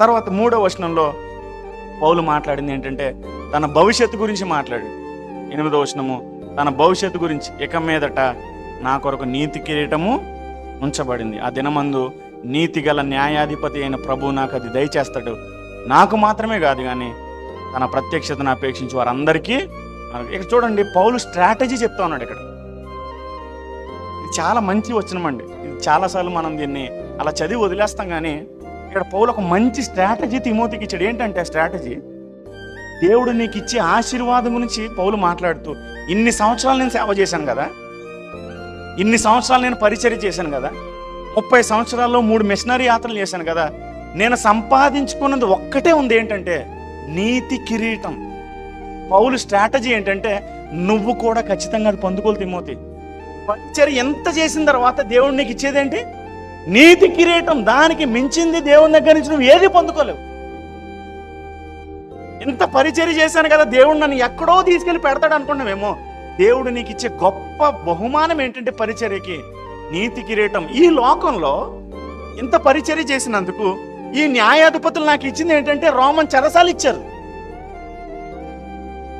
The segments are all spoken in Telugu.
తర్వాత మూడో వచనంలో పౌలు మాట్లాడింది ఏంటంటే తన భవిష్యత్తు గురించి మాట్లాడు. ఎనిమిదో వచనము తన భవిష్యత్తు గురించి ఇక మీదట నా కొరకు నీతి కిరీటము ఉంచబడింది. ఆ దినమందు నీతి గల న్యాయాధిపతి అయిన ప్రభు నాకు అది దయచేస్తాడు. నాకు మాత్రమే కాదు కానీ తన ప్రత్యక్షతను అపేక్షించి వారందరికీ ఇక్కడ చూడండి పౌలు స్ట్రాటజీ చెప్తా ఉన్నాడు ఇక్కడ. ఇది చాలా మంచి వచనమండి. ఇది చాలాసార్లు మనం దీన్ని అలా చదివి వదిలేస్తాం కానీ ఇక్కడ పౌలు ఒక మంచి స్ట్రాటజీ తిమోతికి ఇచ్చాడు. ఏంటంటే స్ట్రాటజీ దేవుడు నీకు ఇచ్చే ఆశీర్వాదం గురించి పౌలు మాట్లాడుతూ ఇన్ని సంవత్సరాలు నేను సేవ చేశాను కదా? ఇన్ని సంవత్సరాలు నేను పరిచర్య చేశాను కదా? ముప్పై సంవత్సరాల్లో మూడు మిషనరీ యాత్రలు చేశాను కదా? నేను సంపాదించుకున్నది ఒక్కటే ఉంది ఏంటంటే నీతి కిరీటం. పౌలు స్ట్రాటజీ ఏంటంటే నువ్వు కూడా ఖచ్చితంగా అది పొందుకోలు తిమోతి. పరిచర్ ఎంత చేసిన తర్వాత దేవుడు నీకు ఇచ్చేదేంటి నీతి కిరీటం దానికి మించింది దేవుని దగ్గర నుంచి నువ్వు ఏది పొందుకోలేవు. ఇంత పరిచర్య చేశాను కదా దేవుడు నన్ను ఎక్కడో తీసుకెళ్ళి పెడతాడు అనుకున్నామేమో దేవుడు నీకు ఇచ్చే గొప్ప బహుమానం ఏంటంటే పరిచర్యకి నీతి కిరీటం. ఈ లోకంలో ఇంత పరిచర్య చేసినందుకు ఈ న్యాయాధిపతులు నాకు ఇచ్చింది ఏంటంటే రోమన్ చెరసాలు ఇచ్చారు.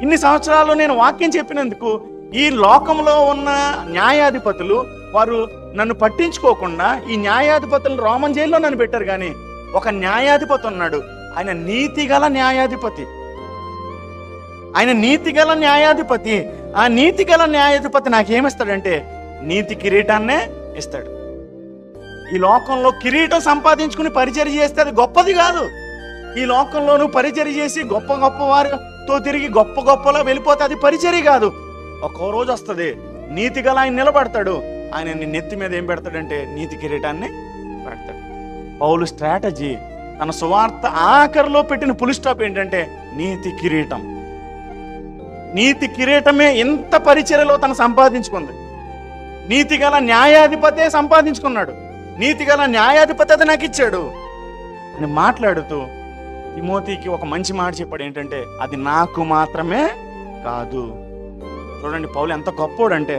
ఇన్ని సంవత్సరాలు నేను వాక్యం చెప్పినందుకు ఈ లోకంలో ఉన్న న్యాయాధిపతులు వారు నన్ను పట్టించుకోకుండా ఈ న్యాయాధిపతులు రోమన్ జైల్లో నన్ను పెట్టారు కానీ ఒక న్యాయాధిపతి ఉన్నాడు. ఆయన నీతిగల న్యాయాధిపతి. ఆయన నీతిగల న్యాయాధిపతి. ఆ నీతిగల న్యాయాధిపతి నాకేమిస్తాడంటే నీతి కిరీటాన్నే ఇస్తాడు. ఈ లోకంలో కిరీటం సంపాదించుకుని పరిచర్య చేస్తే అది గొప్పది కాదు. ఈ లోకంలో నువ్వు పరిచర్య చేసి గొప్ప గొప్ప వారితో తిరిగి గొప్ప గొప్పలో వెళ్ళిపోతే అది పరిచర్య కాదు. ఒక్కో రోజు వస్తుంది. నీతిగల ఆయన నిలబడతాడు. ఆయన నీ నెత్తి మీద ఏం పెడతాడంటే నీతి కిరీటాన్ని పెడతాడు. పౌలు స్ట్రాటజీ తన సువార్త ఆఖరిలో పెట్టిన పులి స్టాప్ ఏంటంటే నీతి కిరీటం. నీతి కిరీటమే ఎంత పరిచర్యలో తను సంపాదించుకుంది. నీతిగల న్యాయాధిపతే సంపాదించుకున్నాడు. నీతిగల న్యాయాధిపతి అది నాకు ఇచ్చాడు అని మాట్లాడుతూ తిమోతికి ఒక మంచి మాట చెప్పాడు ఏంటంటే అది నాకు మాత్రమే కాదు. చూడండి పౌలు ఎంత గొప్పోడంటే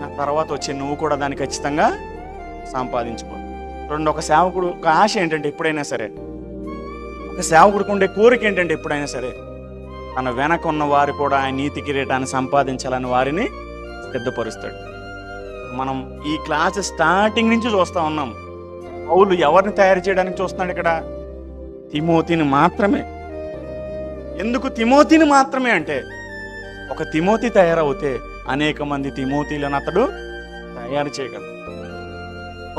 నా తర్వాత వచ్చే నువ్వు కూడా దాన్ని ఖచ్చితంగా సంపాదించుకో. రెండు ఒక సేవకుడు ఒక ఆశ ఏంటంటే ఎప్పుడైనా సరే ఒక సేవకుడికి ఉండే కోరిక ఏంటంటే ఎప్పుడైనా సరే తన వెనక ఉన్న వారు కూడా ఆయన నీతి కిరీటాన్ని సంపాదించాలని వారిని సిద్ధపరుస్తాడు. మనం ఈ క్లాస్ స్టార్టింగ్ నుంచి చూస్తా ఉన్నాం. పౌలు ఎవరిని తయారు చేయడానికి చూస్తున్నాడు ఇక్కడ? తిమోతిని మాత్రమే. ఎందుకు తిమోతిని మాత్రమే అంటే ఒక తిమోతి తయారవుతే అనేక మంది తిమోతిలను అతడు తయారు చేయగలడు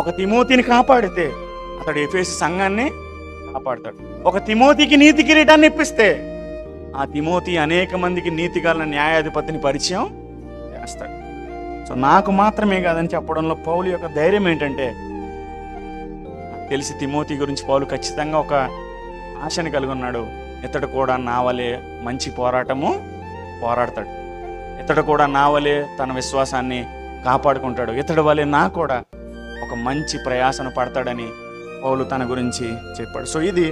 ఒక తిమోతిని కాపాడితే అతడు ఎఫేసి సంఘాన్ని కాపాడతాడు. ఒక తిమోతికి నీతి కిరీటాన్ని ఇప్పిస్తే ఆ తిమోతి అనేక మందికి నీతి గల న్యాయాధిపతిని పరిచయం చేస్తాడు. సో నాకు మాత్రమే కాదని చెప్పడంలో పౌలు యొక్క ధైర్యం ఏంటంటే తెలిసి తిమోతి గురించి పౌలు ఖచ్చితంగా ఒక ఆశని కలిగి ఉన్నాడు. ఇతడు కూడా నా వలే మంచి పోరాటము పోరాడతాడు. ఇతడు కూడా నా వలె తన విశ్వాసాన్ని కాపాడుకుంటాడు. ఇతడు వలె నా కూడా ఒక మంచి ప్రయాసను పడతాడని పౌలు తన గురించి చెప్పాడు. సో ఇది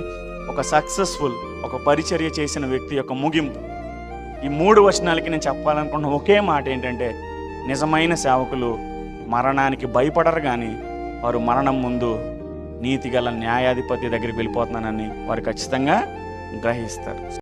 ఒక సక్సెస్ఫుల్ ఒక పరిచర్య చేసిన వ్యక్తి యొక్క ముగింపు. ఈ మూడు వచనాలకి నేను చెప్పాలనుకున్న ఒకే మాట ఏంటంటే నిజమైన సేవకులు మరణానికి భయపడరు కానీ వారు మరణం ముందు నీతిగల న్యాయాధిపతి దగ్గరికి వెళ్ళిపోతున్నానని వారు ఖచ్చితంగా గ్రహిస్తారు.